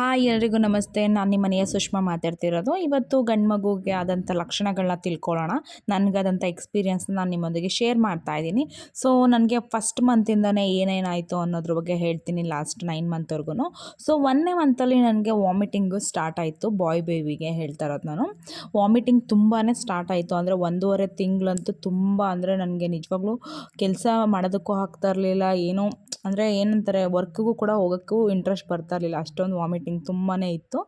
Hi ಎಲ್ರಿಗೂ ನಮಸ್ತೆ. ನಾನು ನಿಮ್ಮ ಮನೆಯ ಸುಷ್ಮಾ ಮಾತಾಡ್ತಿರೋದು. ಇವತ್ತು ಗಂಡು ಮಗುಗೆ ಆದಂಥ ಲಕ್ಷಣಗಳನ್ನ ತಿಳ್ಕೊಳ್ಳೋಣ. ನನಗಾದಂಥ ಎಕ್ಸ್ಪೀರಿಯನ್ಸ್ ನಾನು ನಿಮ್ಮೊಂದಿಗೆ ಶೇರ್ ಮಾಡ್ತಾ ಇದ್ದೀನಿ. ಸೊ ನನಗೆ ಫಸ್ಟ್ ಮಂತಿಂದನೇ ಏನೇನಾಯಿತು ಅನ್ನೋದ್ರ ಬಗ್ಗೆ ಹೇಳ್ತೀನಿ ಲಾಸ್ಟ್ ನೈನ್ ಮಂತ್ವರೆಗೂ ಸೊ ಒನ್ನೇ ಮಂತಲ್ಲಿ ನನಗೆ ವಾಮಿಟಿಂಗು ಸ್ಟಾರ್ಟ್ ಆಯಿತು. ಬಾಯ್ ಬೇಬಿಗೆ ಹೇಳ್ತಾ ಇರೋದು ನಾನು. ವಾಮಿಟಿಂಗ್ ತುಂಬಾ ಸ್ಟಾರ್ಟ್ ಆಯಿತು. ಅಂದರೆ ಒಂದೂವರೆ ತಿಂಗಳಂತೂ ತುಂಬ ಅಂದರೆ ನನಗೆ ನಿಜವಾಗ್ಲೂ ಕೆಲಸ ಮಾಡೋದಕ್ಕೂ ಆಗ್ತಾ ಇರಲಿಲ್ಲ. ಏನೋ ಅಂದರೆ ಏನಂತಾರೆ, ವರ್ಕ್ಗೂ ಕೂಡ ಹೋಗೋಕ್ಕೂ ಇಂಟ್ರೆಸ್ಟ್ ಬರ್ತಾ ಇರಲಿಲ್ಲ. ಅಷ್ಟೊಂದು ವಾಮಿಟಿಂಗ್ ತುಂಬಾ ಇತ್ತು.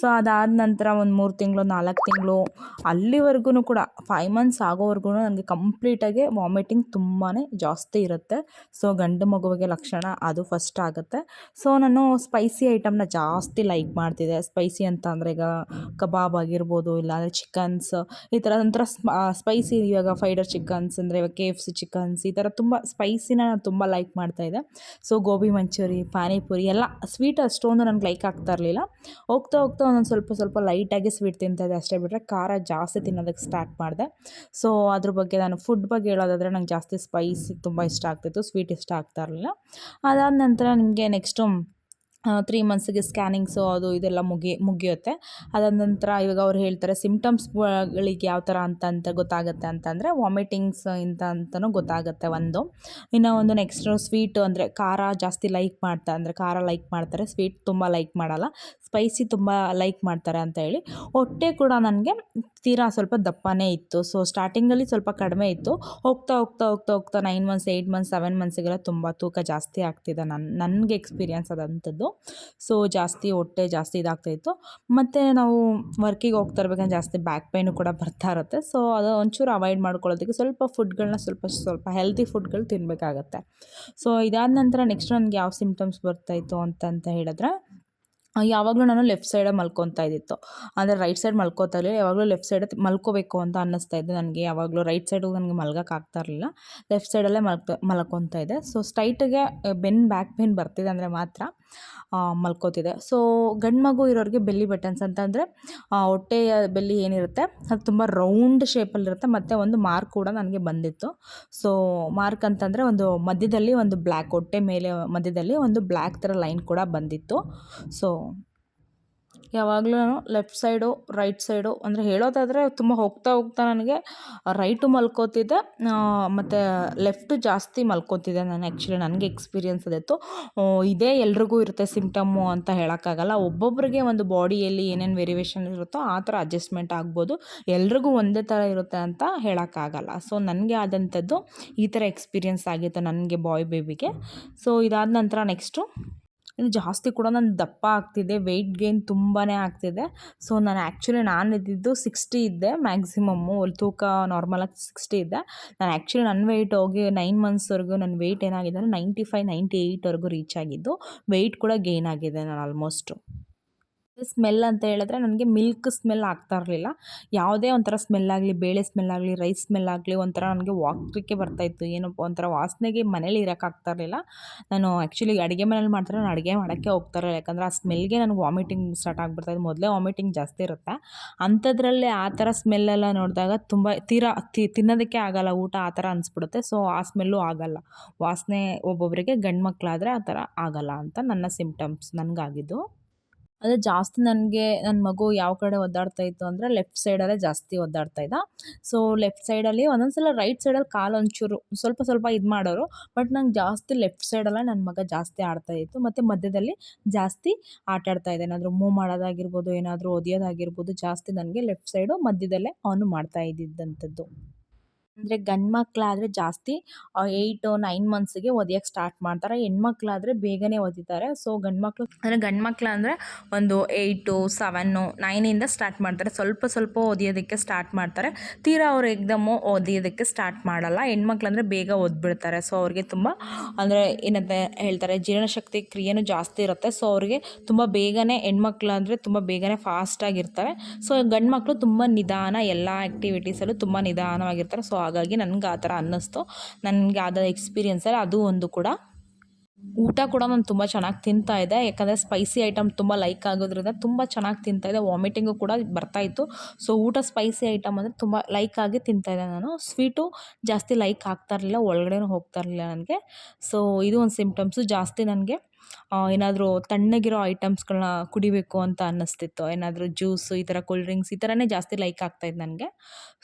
ಸೊ ಅದಾದ ನಂತರ ಒಂದು ಮೂರು ತಿಂಗಳು, ನಾಲ್ಕು ತಿಂಗಳು ಅಲ್ಲಿವರೆಗೂ ಕೂಡ ಫೈವ್ ಮಂತ್ಸ್ ಆಗೋವರೆಗೂ ನನಗೆ ಕಂಪ್ಲೀಟಾಗಿ ವಾಮಿಟಿಂಗ್ ತುಂಬಾ ಜಾಸ್ತಿ ಇರುತ್ತೆ. ಸೊ ಗಂಡು ಮಗುವಿಗೆ ಲಕ್ಷಣ ಅದು ಫಸ್ಟ್ ಆಗುತ್ತೆ. ಸೊ ನಾನು ಸ್ಪೈಸಿ ಐಟಮ್ನ ಜಾಸ್ತಿ ಲೈಕ್ ಮಾಡ್ತಿದ್ದೆ. ಸ್ಪೈಸಿ ಅಂತ ಅಂದರೆ ಈಗ ಕಬಾಬ್ ಆಗಿರ್ಬೋದು ಇಲ್ಲಾಂದರೆ ಚಿಕನ್ಸ್ ಈ ಥರ ಒಂಥರ ಸ್ಪೈಸಿ ಇವಾಗ ಫೈಡರ್ ಚಿಕನ್ಸ್ ಅಂದರೆ ಇವಾಗ ಕೆ ಎಫ್ ಸಿ ಚಿಕನ್ಸ್ ಈ ಥರ ತುಂಬ ಸ್ಪೈಸಿನ ನಾನು ತುಂಬ ಲೈಕ್ ಮಾಡ್ತಾಯಿದ್ದೆ ಸೊ ಗೋಬಿ ಮಂಚೂರಿ ಪಾನಿಪುರಿ ಎಲ್ಲ ಸ್ವೀಟ್ ಅಷ್ಟೊಂದು ನನಗೆ ಲೈಕ್ ಆಗ್ತಾ ಇರಲಿಲ್ಲ. ಹೋಗ್ತಾ ಹೋಗ್ತಾ ಒಂದೊಂದು ಸ್ವಲ್ಪ ಸ್ವಲ್ಪ ಲೈಟಾಗಿ ಸ್ವೀಟ್ ತಿಂತಾಯಿದ್ದೆ ಅಷ್ಟೇ ಬಿಟ್ಟರೆ ಖಾರ ಜಾಸ್ತಿ ತಿನ್ನೋದಕ್ಕೆ ಸ್ಟಾರ್ಟ್ ಮಾಡಿದೆ. ಸೊ ಅದ್ರ ಬಗ್ಗೆ ನಾನು ಫುಡ್ ಬಗ್ಗೆ ಹೇಳೋದಾದರೆ ನಂಗೆ ಜಾಸ್ತಿ ಸ್ಪೈಸಿ ತುಂಬ ಇಷ್ಟ ಆಗ್ತಿತ್ತು ಸ್ವೀಟ್ ಇಷ್ಟ ಆಗ್ತಾ ಇರಲಿಲ್ಲ. ಅದಾದ ನಂತರ ನಿಮಗೆ ನೆಕ್ಸ್ಟು ತ್ರೀ ಮಂತ್ಸಿಗೆ ಸ್ಕ್ಯಾನಿಂಗ್ಸು ಅದು ಇದೆಲ್ಲ ಮುಗಿ, ಮುಗಿಯುತ್ತೆ. ಅದಾದ ನಂತರ ಇವಾಗ ಅವ್ರು ಹೇಳ್ತಾರೆ ಸಿಮ್ಟಮ್ಸ್ಗಳಿಗೆ ಯಾವ ಥರ ಅಂತ ಅಂತ ಗೊತ್ತಾಗುತ್ತೆ ಅಂತಂದರೆ ವಾಮಿಟಿಂಗ್ಸ್ ಇಂತ ಅಂತಲೂ ಗೊತ್ತಾಗುತ್ತೆ ಒಂದು. ಇನ್ನು ಒಂದು ನೆಕ್ಸ್ಟ್ ಸ್ವೀಟು ಅಂದರೆ ಖಾರ ಜಾಸ್ತಿ ಲೈಕ್ ಮಾಡ್ತಾ, ಅಂದರೆ ಖಾರ ಲೈಕ್ ಮಾಡ್ತಾರೆ. ಸ್ವೀಟ್ ತುಂಬ ಲೈಕ್ ಮಾಡಲ್ಲ. ಸ್ಪೈಸಿ ತುಂಬ ಲೈಕ್ ಮಾಡ್ತಾರೆ ಅಂತ ಹೇಳಿ. ಹೊಟ್ಟೆ ಕೂಡ ನನಗೆ ತೀರಾ ಸ್ವಲ್ಪ ದಪ್ಪನೇ ಇತ್ತು. ಸೊ ಸ್ಟಾರ್ಟಿಂಗಲ್ಲಿ ಸ್ವಲ್ಪ ಕಡಿಮೆ ಇತ್ತು. ಹೋಗ್ತಾ ಹೋಗ್ತಾ ಹೋಗ್ತಾ ಹೋಗ್ತಾ nine months eight months seven ಮಂತ್ಸಿಗೆಲ್ಲ ತುಂಬ ತೂಕ ಜಾಸ್ತಿ ಆಗ್ತಿದೆ ನನ್ನ ನನಗೆ ಎಕ್ಸ್ಪೀರಿಯನ್ಸ್ ಅದಂಥದ್ದು ಸೊ ಜಾಸ್ತಿ ಹೊಟ್ಟೆ ಜಾಸ್ತಿ ಇದಾಗ್ತಾಯಿತ್ತು ಮತ್ತು ನಾವು ವರ್ಕಿಗೆ ಹೋಗ್ತಾ ಇರ್ಬೇಕಂದ್ರೆ ಜಾಸ್ತಿ ಬ್ಯಾಕ್ ಪೈನು ಕೂಡ ಬರ್ತಾ ಇರುತ್ತೆ. ಸೊ ಅದು ಒಂಚೂರು ಅವಾಯ್ಡ್ ಮಾಡ್ಕೊಳ್ಳೋದಕ್ಕೆ ಸ್ವಲ್ಪ ಫುಡ್ಗಳನ್ನ ಸ್ವಲ್ಪ ಸ್ವಲ್ಪ ಹೆಲ್ದಿ ಫುಡ್ಗಳು ತಿನ್ನಬೇಕಾಗತ್ತೆ ಸೊ ಇದಾದ ನಂತರ ನೆಕ್ಸ್ಟ್ ನನಗೆ ಯಾವ ಸಿಮ್ಟಮ್ಸ್ ಬರ್ತಾಯಿತ್ತು ಅಂತಂತ ಹೇಳಿದ್ರೆ ಯಾವಾಗಲೂ ನಾನು ಲೆಫ್ಟ್ ಸೈಡೇ ಮಲ್ಕೊತಾ ಇದ್ದಿತ್ತು. ಅಂದರೆ ರೈಟ್ ಸೈಡ್ ಮಲ್ಕೋತಾ ಇರಲಿಲ್ಲ, ಯಾವಾಗಲೂ ಲೆಫ್ಟ್ ಸೈಡ್ ಮಲ್ಕೋಬೇಕು ಅಂತ ಅನ್ನಿಸ್ತಾ ಇದ್ದೆ ನನಗೆ. ಯಾವಾಗಲೂ ರೈಟ್ ಸೈಡು ನನಗೆ ಮಲ್ಗೋಕ್ಕಾಗ್ತಾ ಇರಲಿಲ್ಲ. ಲೆಫ್ಟ್ ಸೈಡಲ್ಲೇ ಮಲ್ಕ, ಮಲ್ಕೊತಾ ಇದ್ದೆ. ಸೊ ಸ್ಟ್ರೈಟಿಗೆ ಬೆನ್ ಬ್ಯಾಕ್ ಪೇನ್ ಬರ್ತಿದೆ ಅಂದರೆ ಮಾತ್ರ ಮಲ್ಕೋತಿದೆ ಸೊ ಗಂಡು ಮಗು ಇರೋರಿಗೆ ಬೆಲ್ಲಿ ಬಟನ್ಸ್ ಅಂತಂದರೆ ಹೊಟ್ಟೆಯ ಬೆಲ್ಲಿ ಏನಿರುತ್ತೆ, ಅದು ತುಂಬ ರೌಂಡ್ ಶೇಪಲ್ಲಿರುತ್ತೆ ಮತ್ತು ಒಂದು ಮಾರ್ಕ್ ಕೂಡ ನನಗೆ ಬಂದಿತ್ತು. ಸೊ ಮಾರ್ಕ್ ಅಂತಂದರೆ ಒಂದು ಮಧ್ಯದಲ್ಲಿ ಒಂದು ಬ್ಲ್ಯಾಕ್ ಹೊಟ್ಟೆ ಮೇಲೆ ಮಧ್ಯದಲ್ಲಿ ಒಂದು ಬ್ಲ್ಯಾಕ್ ಥರ ಲೈನ್ ಕೂಡ ಬಂದಿತ್ತು. ಸೊ ಯಾವಾಗಲೂ ನಾನು ಲೆಫ್ಟ್ ಸೈಡು ರೈಟ್ ಸೈಡು ಅಂದರೆ ಹೇಳೋದಾದರೆ ತುಂಬ ಹೋಗ್ತಾ ಹೋಗ್ತಾ ನನಗೆ ರೈಟು ಮಲ್ಕೋತಿದ್ದೆ ಮತ್ತು ಲೆಫ್ಟು ಜಾಸ್ತಿ ಮಲ್ಕೋತಿದ್ದೆ ನಾನು ಆ್ಯಕ್ಚುಲಿ ನನಗೆ ಎಕ್ಸ್ಪೀರಿಯನ್ಸ್ ಅದಿತ್ತು ಇದೇ ಎಲ್ರಿಗೂ ಇರುತ್ತೆ ಸಿಂಪ್ಟಮ್ಮು ಅಂತ ಹೇಳೋಕ್ಕಾಗಲ್ಲ. ಒಬ್ಬೊಬ್ಬರಿಗೆ ಒಂದು ಬಾಡಿಯಲ್ಲಿ ಏನೇನು ವೇರಿಯೇಷನ್ ಇರುತ್ತೋ ಆ ಥರ ಅಡ್ಜಸ್ಟ್ಮೆಂಟ್ ಆಗ್ಬೋದು. ಎಲ್ರಿಗೂ ಒಂದೇ ಥರ ಇರುತ್ತೆ ಅಂತ ಹೇಳೋಕ್ಕಾಗಲ್ಲ. ಸೊ ನನಗೆ ಆದಂಥದ್ದು ಈ ಥರ ಎಕ್ಸ್ಪೀರಿಯನ್ಸ್ ಆಗಿತ್ತು ನನಗೆ ಬಾಯ್ ಬೇಬಿಗೆ ಸೊ ಇದಾದ ನಂತರ ನೆಕ್ಸ್ಟು ಇನ್ನು ಜಾಸ್ತಿ ಕೂಡ ನಾನು ದಪ್ಪ ಆಗ್ತಿದ್ದೆ ವೆಯ್ಟ್ ಗೇನ್ ತುಂಬಾ ಆಗ್ತಿದೆ. ಸೊ ನಾನು ಆ್ಯಕ್ಚುಲಿ ನಾನು ಇದ್ದಿದ್ದು ಸಿಕ್ಸ್ಟಿ ಇದ್ದೆ ಮ್ಯಾಕ್ಸಿಮಮ್ಮು ತೂಕ ನಾರ್ಮಲಾಗಿ ಸಿಕ್ಸ್ಟಿ ಇದ್ದೆ. ನಾನು ಆ್ಯಕ್ಚುಲಿ ನನ್ನ ವೆಯ್ಟ್ ಹೋಗಿ ನೈನ್ ಮಂತ್ಸ್ವರೆಗೂ ನನ್ನ ವೆಯ್ಟ್ ಏನಾಗಿದೆ ಅಂದರೆ ನೈಂಟಿ ಫೈವ್ ನೈಂಟಿ ಏಯ್ಟ್ವರೆಗೂ ರೀಚ್ ಆಗಿದ್ದು ವೆಯ್ಟ್ ಕೂಡ ಗೇನ್ ಆಗಿದೆ ನಾನು ಆಲ್ಮೋಸ್ಟು ಸ್ಮೆಲ್ ಅಂತ ಹೇಳಿದ್ರೆ ನನಗೆ ಮಿಲ್ಕ್ ಸ್ಮೆಲ್ ಆಗ್ತಾ ಇರಲಿಲ್ಲ. ಯಾವುದೇ ಒಂಥರ ಸ್ಮೆಲ್ ಆಗಲಿ, ಬೇಳೆ ಸ್ಮೆಲ್ ಆಗಲಿ, ರೈಸ್ ಸ್ಮೆಲ್ ಆಗಲಿ ಒಂಥರ ನನಗೆ ವಾಕ್ರಿಕೆ ಬರ್ತಾಯಿತ್ತು ಏನಪ್ಪ ಒಂಥರ ವಾಸನೆಗೆ ಮನೇಲಿ ಇರೋಕ್ಕಾಗ್ತಾ ಇರಲಿಲ್ಲ. ನಾನು ಆ್ಯಕ್ಚುಲಿ ಅಡುಗೆ ಮನೇಲಿ ಮಾಡ್ತಾರೆ ನಾನು ಅಡುಗೆ ಮಾಡೋಕ್ಕೆ ಹೋಗ್ತಾ ಇರಲಿಲ್ಲ. ಯಾಕಂದರೆ ಆ ಸ್ಮೆಲ್ಗೆ ನನಗೆ ವಾಮಿಟಿಂಗ್ ಸ್ಟಾರ್ಟ್ ಆಗಿಬಿಡ್ತಾಯಿತ್ತು ಮೊದಲೇ ವಾಮಿಟಿಂಗ್ ಜಾಸ್ತಿ ಇರುತ್ತೆ. ಅಂಥದ್ರಲ್ಲೇ ಆ ಥರ ಸ್ಮೆಲ್ಲೆಲ್ಲ ನೋಡಿದಾಗ ತುಂಬ ತೀರಾ ತಿನ್ನೋದಕ್ಕೆ ಆಗಲ್ಲ. ಊಟ ಆ ಥರ ಅನಿಸ್ಬಿಡುತ್ತೆ. ಸೊ ಆ ಸ್ಮೆಲ್ಲು ಆಗಲ್ಲ. ವಾಸನೆ ಒಬ್ಬೊಬ್ಬರಿಗೆ ಗಂಡು ಮಕ್ಕಳಾದರೆ ಆ ಥರ ಆಗಲ್ಲ ಅಂತ ನನ್ನ ಸಿಂಪ್ಟಮ್ಸ್ ನನಗಾಗಿದ್ದು. ಅಂದರೆ ಜಾಸ್ತಿ ನನಗೆ ನನ್ನ ಮಗು ಯಾವ ಕಡೆ ಒದ್ದಾಡ್ತಾ ಇತ್ತು ಅಂದರೆ ಲೆಫ್ಟ್ ಸೈಡಲ್ಲೇ ಜಾಸ್ತಿ ಒದ್ದಾಡ್ತಾ ಇದ್ದ. ಸೊ ಲೆಫ್ಟ್ ಸೈಡಲ್ಲಿ ಒಂದೊಂದು ಸಲ ರೈಟ್ ಸೈಡಲ್ಲಿ ಕಾಲು ಒಂಚೂರು ಸ್ವಲ್ಪ ಸ್ವಲ್ಪ ಇದು ಮಾಡೋರು ಬಟ್ ನಂಗೆ ಜಾಸ್ತಿ ಲೆಫ್ಟ್ ಸೈಡಲ್ಲೇ ನನ್ನ ಮಗ ಜಾಸ್ತಿ ಆಡ್ತಾ ಇತ್ತು. ಮತ್ತು ಮಧ್ಯದಲ್ಲಿ ಜಾಸ್ತಿ ಆಟ ಆಡ್ತಾ ಇದ್ದ. ಏನಾದರೂ ಮೂವ್ ಮಾಡೋದಾಗಿರ್ಬೋದು, ಏನಾದರೂ ಒದಿಯೋದಾಗಿರ್ಬೋದು ಜಾಸ್ತಿ ನನಗೆ ಲೆಫ್ಟ್ ಸೈಡು ಮಧ್ಯದಲ್ಲೇ ಅವನು ಮಾಡ್ತಾ ಇದ್ದಿದ್ದಂಥದ್ದು ಅಂದರೆ ಗಂಡು ಮಕ್ಕಳಾದ್ರೆ ಜಾಸ್ತಿ ಏಯ್ಟು ನೈನ್ ಮಂತ್ಸಿಗೆ ಒದಿಯೋಕ್ಕೆ ಸ್ಟಾರ್ಟ್ ಮಾಡ್ತಾರೆ. ಹೆಣ್ಮಕ್ಳಾದರೆ ಬೇಗನೆ ಒದಿತಾರೆ ಸೊ ಗಂಡು ಮಕ್ಕಳು ಅಂದರೆ ಗಂಡು ಮಕ್ಕಳು ಅಂದರೆ ಒಂದು ಏಯ್ಟು ಸೆವೆನ್ನು ನೈನಿಂದ ಸ್ಟಾರ್ಟ್ ಮಾಡ್ತಾರೆ. ಸ್ವಲ್ಪ ಸ್ವಲ್ಪ ಒದಿಯೋದಕ್ಕೆ ಸ್ಟಾರ್ಟ್ ಮಾಡ್ತಾರೆ. ತೀರಾ ಅವ್ರು ಎಕ್ದಮ್ಮು ಒದಿಯೋದಕ್ಕೆ ಸ್ಟಾರ್ಟ್ ಮಾಡಲ್ಲ. ಹೆಣ್ಮಕ್ಳು ಅಂದರೆ ಬೇಗ ಒದ್ಬಿಡ್ತಾರೆ. ಸೊ ಅವ್ರಿಗೆ ತುಂಬ, ಅಂದರೆ ಏನಂತ ಹೇಳ್ತಾರೆ, ಜೀರ್ಣಶಕ್ತಿ ಕ್ರಿಯೆನೂ ಜಾಸ್ತಿ ಇರುತ್ತೆ. ಸೊ ಅವ್ರಿಗೆ ತುಂಬ ಬೇಗನೆ ಹೆಣ್ಮಕ್ಳು ಅಂದರೆ ತುಂಬ ಬೇಗನೆ ಫಾಸ್ಟಾಗಿರ್ತವೆ ಸೊ ಗಂಡು ಮಕ್ಕಳು ತುಂಬ ನಿಧಾನ, ಎಲ್ಲ ಆ್ಯಕ್ಟಿವಿಟೀಸಲ್ಲೂ ತುಂಬ ನಿಧಾನವಾಗಿರ್ತಾರೆ. ಸೊ ಹಾಗಾಗಿ ನನಗೆ ಆ ಥರ ಅನ್ನಿಸ್ತು. ನನಗೆ ಆದ ಎಕ್ಸ್ಪೀರಿಯೆನ್ಸಲ್ಲಿ ಅದು ಒಂದು ಕೂಡ ಊಟ ಕೂಡ ನಾನು ತುಂಬ ಚೆನ್ನಾಗಿ ತಿಂತಾ ಇದ್ದೆ. ಯಾಕಂದರೆ ಸ್ಪೈಸಿ ಐಟಮ್ ತುಂಬ ಲೈಕ್ ಆಗೋದ್ರಿಂದ ತುಂಬ ಚೆನ್ನಾಗಿ ತಿಂತಾ ಇದ್ದೆ. ವಾಮಿಟಿಂಗು ಕೂಡ ಬರ್ತಾಯಿತ್ತು ಸೊ ಊಟ ಸ್ಪೈಸಿ ಐಟಮ್ ಅಂದರೆ ತುಂಬ ಲೈಕ್ ಆಗಿ ತಿಂತಾ ಇದ್ದೆ ನಾನು. ಸ್ವೀಟು ಜಾಸ್ತಿ ಲೈಕ್ ಆಗ್ತಾ ಇರಲಿಲ್ಲ, ಒಳಗಡೆನೂ ಹೋಗ್ತಾ ಇರಲಿಲ್ಲ ನನಗೆ. ಸೊ ಇದು ಒಂದು ಸಿಂಪ್ಟಮ್ಸು ಜಾಸ್ತಿ ನನಗೆ. ಏನಾದರೂ ತಣ್ಣಗಿರೋ ಐಟಮ್ಸ್ಗಳನ್ನ ಕುಡಿಬೇಕು ಅಂತ ಅನ್ನಿಸ್ತಿತ್ತು. ಏನಾದರೂ ಜ್ಯೂಸು ಈ ಥರ ಕೂಲ್ ಡ್ರಿಂಕ್ಸ್ ಈ ಥರನೇ ಜಾಸ್ತಿ ಲೈಕ್ ಆಗ್ತಾಯಿದ್ದು ನನಗೆ.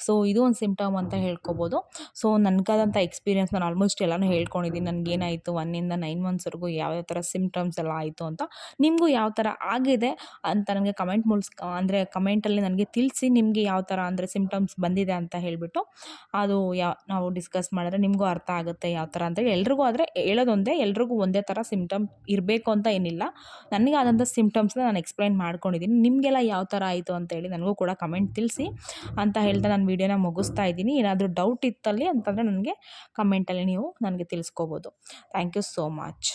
ಸೊ ಇದು ಒಂದು ಸಿಮ್ಟಮ್ ಅಂತ ಹೇಳ್ಕೊಬೋದು. ಸೊ ನನಗಾದಂಥ ಎಕ್ಸ್ಪೀರಿಯನ್ಸ್ ನಾನು ಆಲ್ಮೋಸ್ಟ್ ಎಲ್ಲನೂ ಹೇಳ್ಕೊಂಡಿದ್ದೀನಿ ನನಗೇನಾಯಿತು ಒನ್ನಿಂದ ನೈನ್ ಮಂತ್ಸ್ವರೆಗೂ ಯಾವ್ಯಾವ ಥರ ಸಿಮ್ಟಮ್ಸ್ ಎಲ್ಲ ಆಯಿತು ಅಂತ. ನಿಮಗೂ ಯಾವ ಥರ ಆಗಿದೆ ಅಂತ ನನಗೆ ಕಮೆಂಟ್ ಮೂಲಕ ಅಂದರೆ ಕಮೆಂಟಲ್ಲಿ ನನಗೆ ತಿಳಿಸಿ ನಿಮಗೆ ಯಾವ ಥರ ಅಂದರೆ ಸಿಮ್ಟಮ್ಸ್ ಬಂದಿದೆ ಅಂತ ಹೇಳಿಬಿಟ್ಟು ಅದು ಯಾವ ನಾವು ಡಿಸ್ಕಸ್ ಮಾಡಿದ್ರೆ ನಿಮಗೂ ಅರ್ಥ ಆಗುತ್ತೆ ಯಾವ ಥರ ಅಂತೇಳಿ ಎಲ್ರಿಗೂ ಆದರೆ ಹೇಳೋದೊಂದೇ ಎಲ್ರಿಗೂ ಒಂದೇ ಥರ ಸಿಮ್ಟಮ್ ಇರಬೇಕು ಅಂತ ಏನಿಲ್ಲ. ನನಗಾದಂಥ ಸಿಮ್ಟಮ್ಸ್ನ ನಾನು ಎಕ್ಸ್ಪ್ಲೈನ್ ಮಾಡ್ಕೊಂಡಿದ್ದೀನಿ ನಿಮಗೆಲ್ಲ ಯಾವ ಥರ ಆಯಿತು ಅಂತೇಳಿ ನನಗೂ ಕೂಡ ಕಮೆಂಟ್ ತಿಳಿಸಿ. ಅಂತ ಹೇಳ್ತಾ ನಾನು ವೀಡಿಯೋನ ಮುಗಿಸ್ತಾ ಇದ್ದೀನಿ. ಏನಾದರೂ ಡೌಟ್ ಇತ್ತಲ್ಲಿ ಅಂತಂದರೆ ನನಗೆ ಕಮೆಂಟಲ್ಲಿ ನೀವು ನನಗೆ ತಿಳಿಸ್ಕೋಬೋದು. Thank you so much